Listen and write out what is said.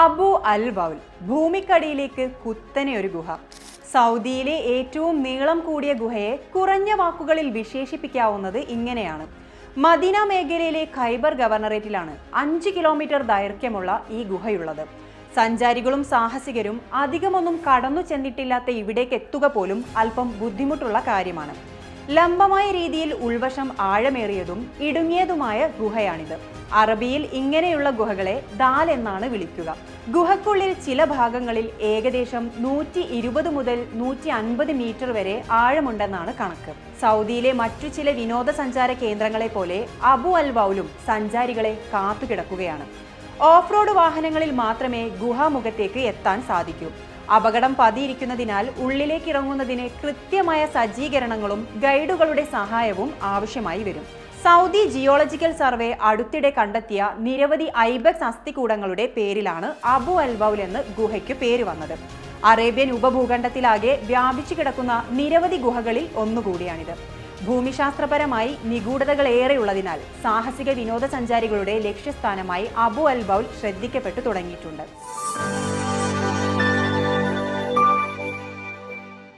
അബു അൽ വൗൽ ഭൂമിക്കടിയിലേക്ക് കുത്തനെ ഒരു ഗുഹ. സൗദിയിലെ ഏറ്റവും നീളം കൂടിയ ഗുഹയെ കുറഞ്ഞ വാക്കുകളിൽ വിശേഷിപ്പിക്കാവുന്നത് ഇങ്ങനെയാണ്. മദീന മേഖലയിലെ ഖൈബർ ഗവർണറേറ്റിലാണ് അഞ്ച് കിലോമീറ്റർ ദൈർഘ്യമുള്ള ഈ ഗുഹയുള്ളത്. സഞ്ചാരികളും സാഹസികരും അധികമൊന്നും കടന്നു ചെന്നിട്ടില്ലാത്ത ഇവിടേക്ക് എത്തുക പോലും അല്പം ബുദ്ധിമുട്ടുള്ള കാര്യമാണ്. ലംബമായ രീതിയിൽ ഉൾവശം ആഴമേറിയതും ഇടുങ്ങിയതുമായ ഗുഹയാണിത്. അറബിയിൽ ഇങ്ങനെയുള്ള ഗുഹകളെ ദാൽ എന്നാണ് വിളിക്കുക. ഗുഹക്കുള്ളിൽ ചില ഭാഗങ്ങളിൽ ഏകദേശം നൂറ്റി ഇരുപത് മുതൽ നൂറ്റി അൻപത് മീറ്റർ വരെ ആഴമുണ്ടെന്നാണ് കണക്ക്. സൗദിയിലെ മറ്റു ചില വിനോദസഞ്ചാര കേന്ദ്രങ്ങളെ പോലെ അബു അൽ വൗലും സഞ്ചാരികളെ കാത്തുകിടക്കുകയാണ്. ഓഫ് റോഡ് വാഹനങ്ങളിൽ മാത്രമേ ഗുഹാമുഖത്തേക്ക് എത്താൻ സാധിക്കൂ. അപകടം പതിയിരിക്കുന്നതിനാൽ ഉള്ളിലേക്ക് ഇറങ്ങുന്നതിന് കൃത്യമായ സജ്ജീകരണങ്ങളും ഗൈഡുകളുടെ സഹായവും ആവശ്യമായി വരും. സൗദി ജിയോളജിക്കൽ സർവേ അടുത്തിടെ കണ്ടെത്തിയ നിരവധി ഐബക്സ് അസ്ഥികൂടങ്ങളുടെ പേരിലാണ് അബു അൽബൌൽ എന്ന് ഗുഹയ്ക്ക് പേര് വന്നത്. അറേബ്യൻ ഉപഭൂഖണ്ഡത്തിലാകെ വ്യാപിച്ചു കിടക്കുന്ന നിരവധി ഗുഹകളിൽ ഒന്നുകൂടിയാണിത്. ഭൂമിശാസ്ത്രപരമായി നിഗൂഢതകൾ ഏറെയുള്ളതിനാൽ സാഹസിക വിനോദസഞ്ചാരികളുടെ ലക്ഷ്യസ്ഥാനമായി അബു അൽബൌൽ ശ്രദ്ധിക്കപ്പെട്ടു തുടങ്ങിയിട്ടുണ്ട്.